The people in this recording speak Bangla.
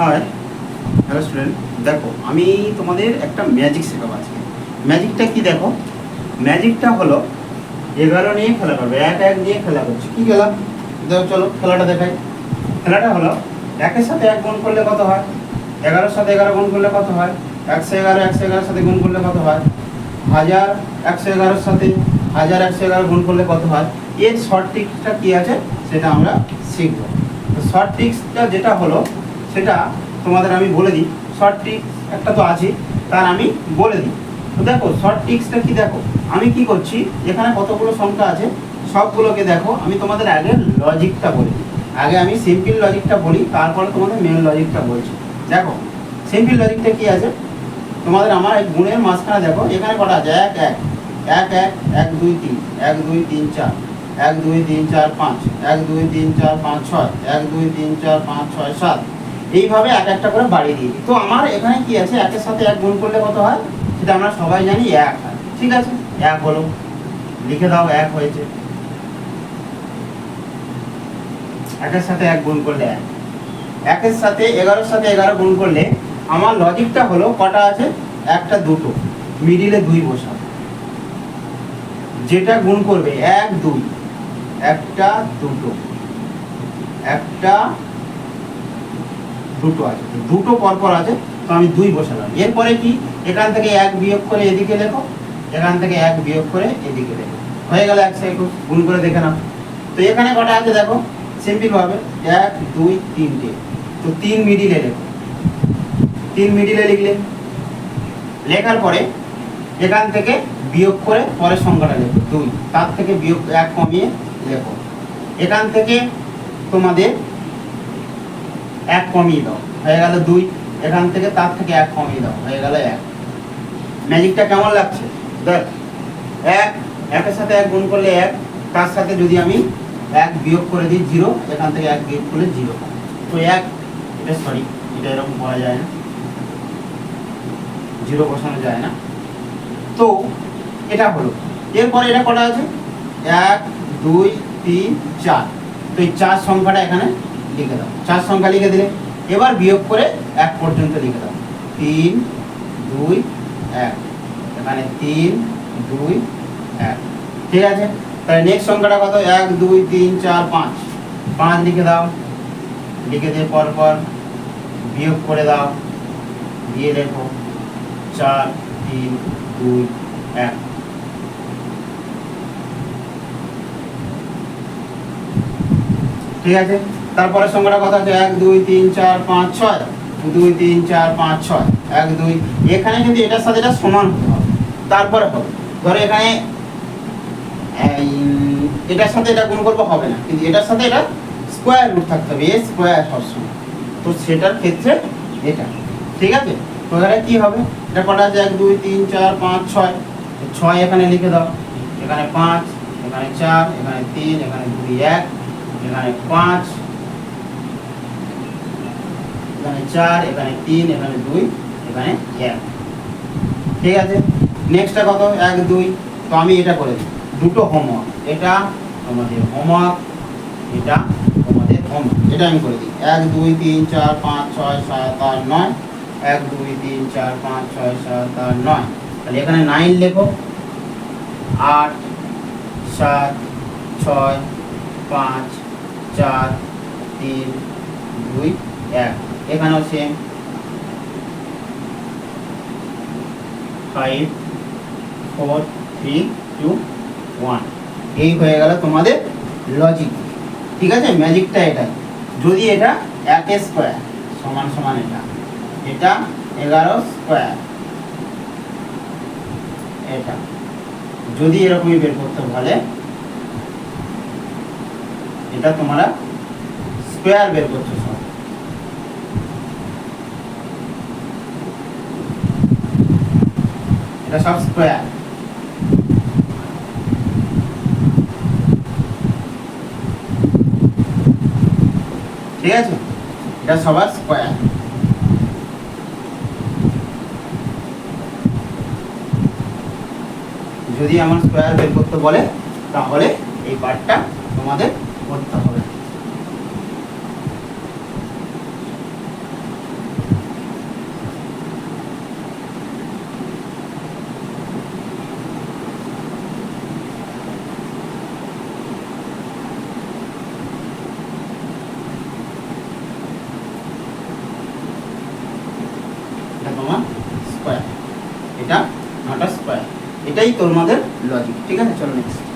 হাই হ্যালো স্টুডেন্ট দেখো, আমি তোমাদের একটা ম্যাজিক শেখাবো আজকে। ম্যাজিকটা কি দেখো? ম্যাজিকটা হলো এগারো নিয়ে খেলা করবে, এক এক নিয়ে খেলা করছে। কি খেলা? দেখো চলো, খেলাটা দেখাই। খেলাটা হলো, একের সাথে এক গুণ করলে কত হয়? এগারোর সাথে এগারো গুণ করলে কত হয়? একশো এগারো, একশো এগারোর সাথে গুণ করলে কত হয়? হাজার, একশো এগারোর সাথে হাজার, একশো এগারো গুণ করলে কত হয়? এর শর্ট ট্রিকটা কি আছে? সেটা আমরা শিখব। শর্ট ট্রিক্সটা যেটা হলো সেটা তোমাদের আমি বলে দিই। শর্ট ট্রিক্স একটা তো আছে, তার আমি বলে দিই। তো দেখো শর্ট ট্রিক্সটা কি দেখো? আমি কি করছি? এখানে কতগুলো সংখ্যা আছে? সবগুলোকে দেখো, আমি তোমাদের আগে লজিকটা বলি আগে আমি সিম্পল লজিকটা বলি, তারপরে তোমাদের মেন লজিকটা বলছি। দেখো সিম্পল লজিকটা কি আছে? তোমাদের আমার এই গুণের মাঝখানে দেখো, এখানে কটা আছে? এক এক। এক এক এক, দুই, তিন। এক, দুই, তিন, চার। এক, দুই, তিন, চার, পাঁচ। এক, দুই, তিন, চার, পাঁচ, ছয়। এক, দুই, তিন, চার, পাঁচ, ছয়, সাত। এইভাবে এক একটা করে বাড়িয়ে দিই। তো আমার এখানে কি আছে? একের সাথে এক গুণ করলে কত হয়? সেটা আমরা সবাই জানি, এক হয়। ঠিক আছে? এক হলো লিখে দাও, এক হয়েছে। একের সাথে এক গুণ করলে এক। একের সাথে এগারোর সাথে এগারো গুণ করলে আমার লজিকটা হলো কটা আছে? একটা, দুটো। মিডিলে দুই বসা যেটা গুণ করবে, এক, দুই। একটা, দুটো। একটা দুটো আছে। দুটো পরপর আছে, তো আমি দুই বসালাম। এরপরে কি? এখান থেকে এক বিয়োগ করে এদিকে লেখো। এখান থেকে এক বিয়োগ করে এদিকে লেখো। হয়ে গেল একশো একুশ গুণ করে দেখে নাও। তো এখানে কটা আছে দেখো? সিম্পল ভাবে। এক, দুই, তিনটে। তো তিন মিডিলে লেখো। তিন মিডিলে লিখলে? লেখার পরে এখান থেকে বিয়োগ করে পরের সংখ্যাটা লেখো। দুই। তার থেকে বিয়োগ এক কমিয়ে লেখো। এখান থেকে তোমাদের এক কমিয়ে দাও। হয়ে গেল দুই, এখান থেকে তার থেকে এক কমিয়ে দাও, হয়ে গেল এক। ম্যাজিকটা কেমন লাগছে? দেখ, এক, একের সাথে এক গুণ করলে এক, তার সাথে যদি আমি এক বিয়োগ করে দিই জিরো, এখান থেকে এক বিয়োগ করলে জিরো। তো এক, এটা সরি এটা এরকম করা যায় না। জিরো বসানো যায় না। তো, এটা হলো। এরপরে এটা কটা আছে? এক, দুই, তিন, চার। তো এই চার সংখ্যাটা এখানে লিখে দাও চার সংখ্যা লিখে দিলে। এবার বিয়োগ করে এক পর্যন্ত লিখে দাও। তিন, দুই, এক। এখানে তিন, দুই, এক। ঠিক আছে? তাহলে নেক্সট সংখ্যাটা কত? এক, দুই, তিন, চার, পাঁচ। পাঁচ লিখে দাও। লিখে দিয়ে পর পর বিয়োগ করে দাও। দিয়ে লেখো চার, তিন, দুই, এক। ঠিক আছে? তারপরে সংখ্যাটা কথা হচ্ছে এক, দুই, তিন, চার, পাঁচ, ছয়। দুই, তিন, চার, পাঁচ, ছয়। এক, দুই। এখানে কিন্তু এটার সাথে এটা সমান হবে তারপরে হবে। ধরো এখানে এটার সাথে এটা গুণ করব হবে না। কিন্তু এটার সাথে এটা স্কোয়ার রুট থাকতে হবে, এ স্কোয়ার সবসময় তো সেটার ক্ষেত্রে এটা। ঠিক আছে? তো এখানে কী হবে? এটা কটা আছে? এক, দুই, তিন, চার, পাঁচ, ছয়। ছয় এখানে লিখে দাও। এখানে পাঁচ, এখানে চার, এখানে তিন, এখানে দুই, এক, এখানে পাঁচ। এখানে চার, এখানে তিন, এখানে দুই, এখানে এক। ঠিক আছে? নেক্সটটা কত? এক, দুই। তো আমি এটা করে দিই। দুটো হোমওয়ার্ক এটা তোমাদের হোমওয়ার্ক এটা তোমাদের হোমওয়ার্ক এটা আমি করে দিই। এক, দুই, তিন, চার, পাঁচ, ছয়, সাত, আট, নয়। এক, দুই, তিন, চার, পাঁচ, ছয়, সাত, আট, নয়। তাহলে এখানে নাইন লেখো। আট, সাত, ছয়, পাঁচ, চার, তিন, দুই, এক। এখানেও same five four three two one এই হয়ে গেল তোমাদের লজিক ঠিক আছে? ম্যাজিকটা এটাই যদি এটা এক স্কোয়ার সমান সমান এটা। এটা এগারো স্কোয়ার এটা। যদি এরকমই বের করতে বলে, এটা তোমরা স্কোয়ার বের করছ সব এটা সব স্কোয়ার ঠিক আছে? এটা সবার স্কোয়ার যদি আমার স্কোয়ার বের করতে বলে, তাহলে এই পার্টটা তোমাদের করতে হবে সমান স্কোয়ার। এটা নটা স্কোয়ার। এটাই তোমাদের লজিক ঠিক আছে? চলো নেক্সট